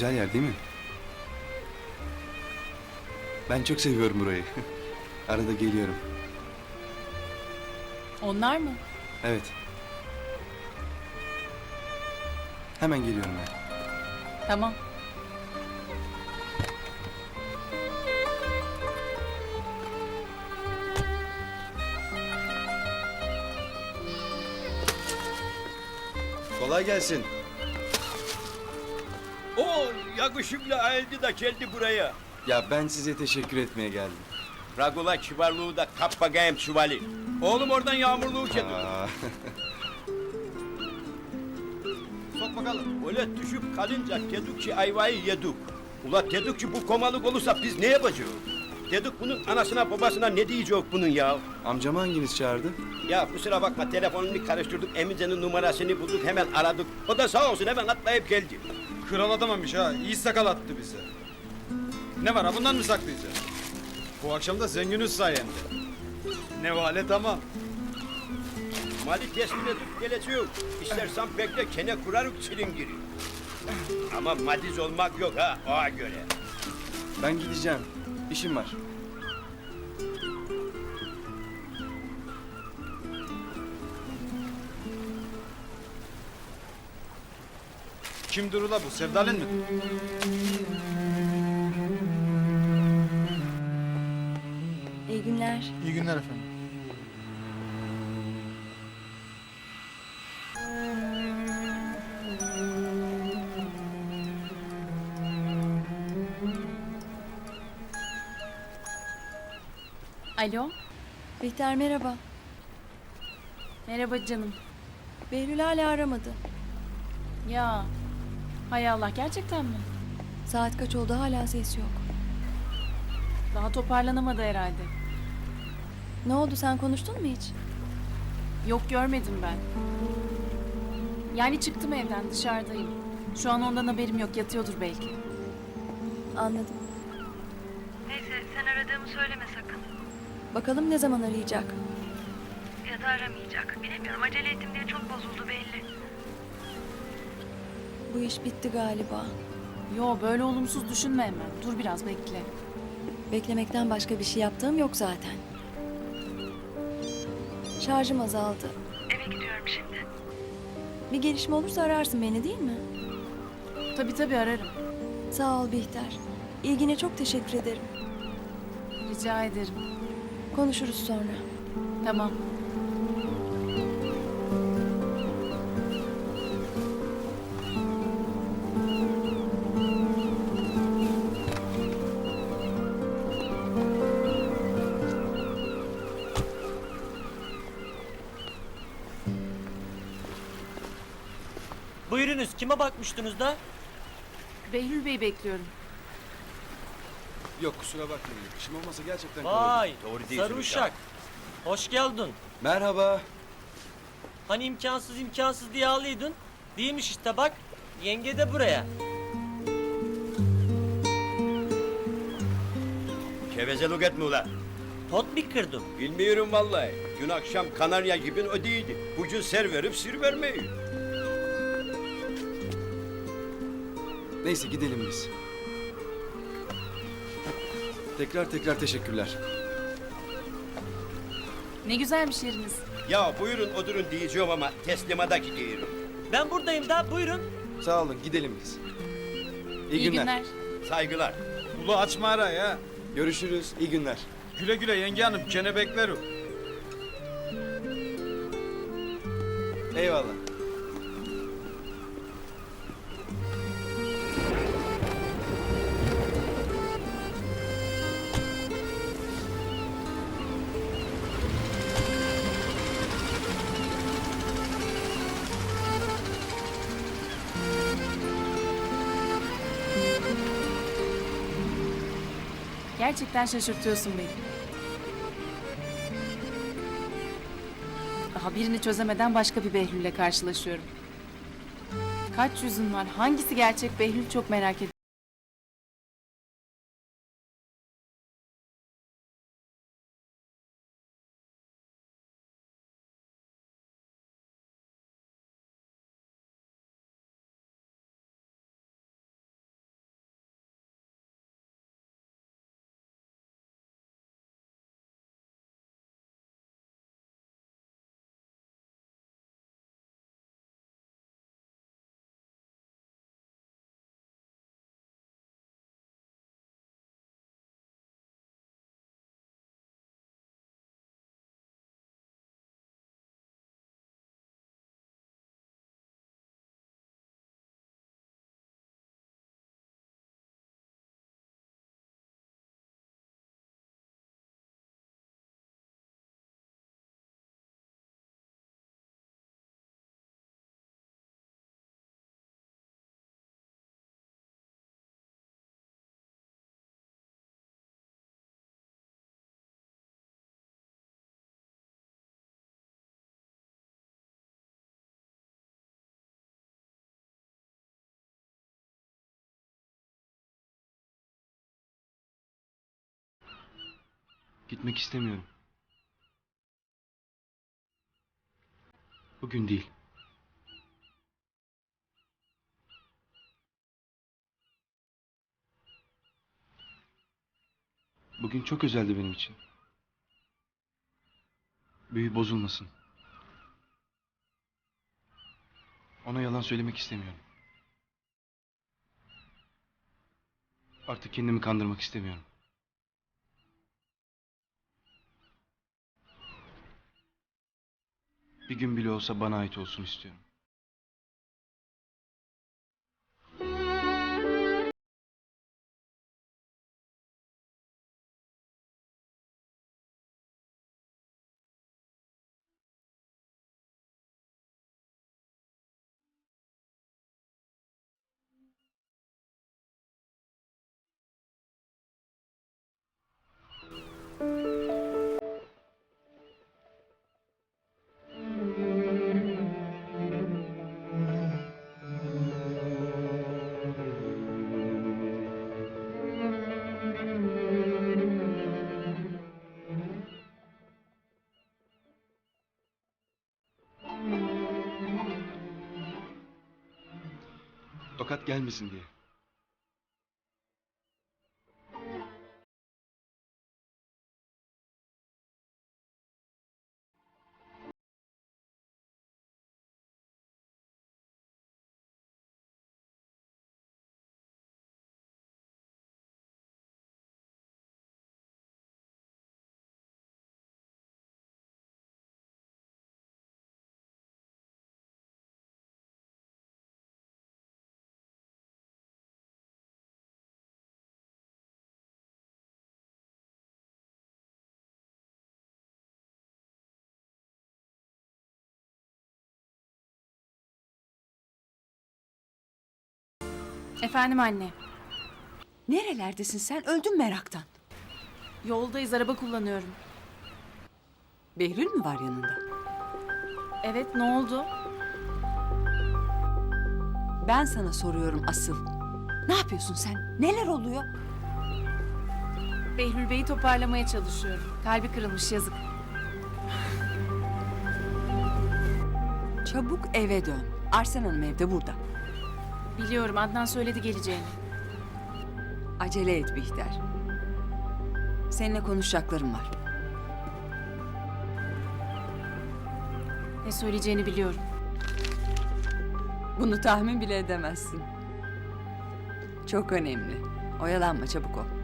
Güzel yer değil mi? Ben çok seviyorum burayı. Arada geliyorum. Onlar mı? Evet. Hemen geliyorum ben. Tamam. Kolay gelsin. O yakışıklı ayıldı da geldi buraya. Ya ben size teşekkür etmeye geldim. Ragula kibarlığı da kap bakayım çuvali. Oğlum oradan yağmurluğu kedim. Aa, Sok bakalım. Öyle düşüp kalınca dedik ki ayvayı yedik. Ula dedik ki bu komalık olursa biz ne yapacağız? Dedik bunun anasına babasına ne diyecek bunun ya? amcamı hanginiz çağırdı? Ya kusura bakma telefonunu karıştırdık Emice'nin numarasını bulduk hemen aradık. O da sağ olsun hemen atlayıp geldi. Kral adamamış ha. İyi sakal attı bize. Ne var ha bundan mı saklayacağız? Bu akşam da zenginiz sayende. Ne vale tamam. Mali teslim edip geleceğim. İstersen bekle kene kurarık çilingiri. Ama madiz olmak yok ha ona göre. Ben gideceğim. İşim var. Kim durula bu? Sevdalin mi? İyi günler. İyi günler efendim. Alo. Bihter merhaba. Merhaba canım. Behlül hala aramadı. Ya. Hay Allah gerçekten mi? Saat kaç oldu hala ses yok. Daha toparlanamadı herhalde. Ne oldu sen konuştun mu hiç? Yok görmedim ben. Yani çıktım evden dışarıdayım. Şu an ondan haberim yok yatıyordur belki. Anladım. Neyse sen aradığımı söyleme sakın. Bakalım ne zaman arayacak. Ya da aramayacak. Bilemiyorum acele ettim diye çok bozuldu belli. Bu iş bitti galiba. Yo böyle olumsuz düşünme hemen. Dur biraz bekle. Beklemekten başka bir şey yaptığım yok zaten. Şarjım azaldı. Eve gidiyorum şimdi. Bir gelişme olursa ararsın beni değil mi? Tabii tabii ararım. Sağ ol Bihter. İlgine çok teşekkür ederim. Rica ederim. Konuşuruz sonra. Tamam. Buyurunuz kime bakmıştınız da? Behlül Bey'i bekliyorum. Yok kusura bakmayın. İşim olmasa gerçekten Vay Doğru diyorsun sarı uşak. Hoş geldin. Merhaba. Hani imkansız imkansız diye ağlıydın. Değilmiş işte bak. Yenge de buraya. Kevezelik etme ula. Pot bir kırdım. Bilmiyorum vallahi. Dün akşam kanarya gibi ödeydi. Bugün ser verip sir vermeyi. Neyse gidelim biz. Tekrar tekrar teşekkürler. Ne güzelmiş yeriniz. Ya buyurun oturun diyeceğim ama teslimata gidiyorum. Ben buradayım da buyurun. Sağ olun gidelim biz. İyi, İyi günler. günler. Saygılar. Ulu açma ara ya. Görüşürüz. İyi günler. Güle güle yenge hanım. Gene beklerim. Eyvallah. Gerçekten şaşırtıyorsun beni. Daha birini çözemeden başka bir Behlül'le karşılaşıyorum. Kaç yüzün var? Hangisi gerçek Behlül çok merak ediyorum. Gitmek istemiyorum. Bugün değil. Bugün çok özeldi benim için. Büyü bozulmasın. Ona yalan söylemek istemiyorum. Artık kendimi kandırmak istemiyorum. Bir gün bile olsa bana ait olsun istiyorum. Tokat gelmesin diye. Efendim anne. Nerelerdesin sen? Öldüm meraktan. Yoldayız araba kullanıyorum. Behlül mü var yanında? Evet ne oldu? Ben sana soruyorum asıl. Ne yapıyorsun sen? Neler oluyor? Behlül Bey'i toparlamaya çalışıyorum. Kalbi kırılmış yazık. Çabuk eve dön. Arsen Hanım evde burada. Biliyorum Adnan söyledi geleceğini. Acele et Bihter. Seninle konuşacaklarım var. Ne söyleyeceğini biliyorum. Bunu tahmin bile edemezsin. Çok önemli. Oyalanma çabuk ol.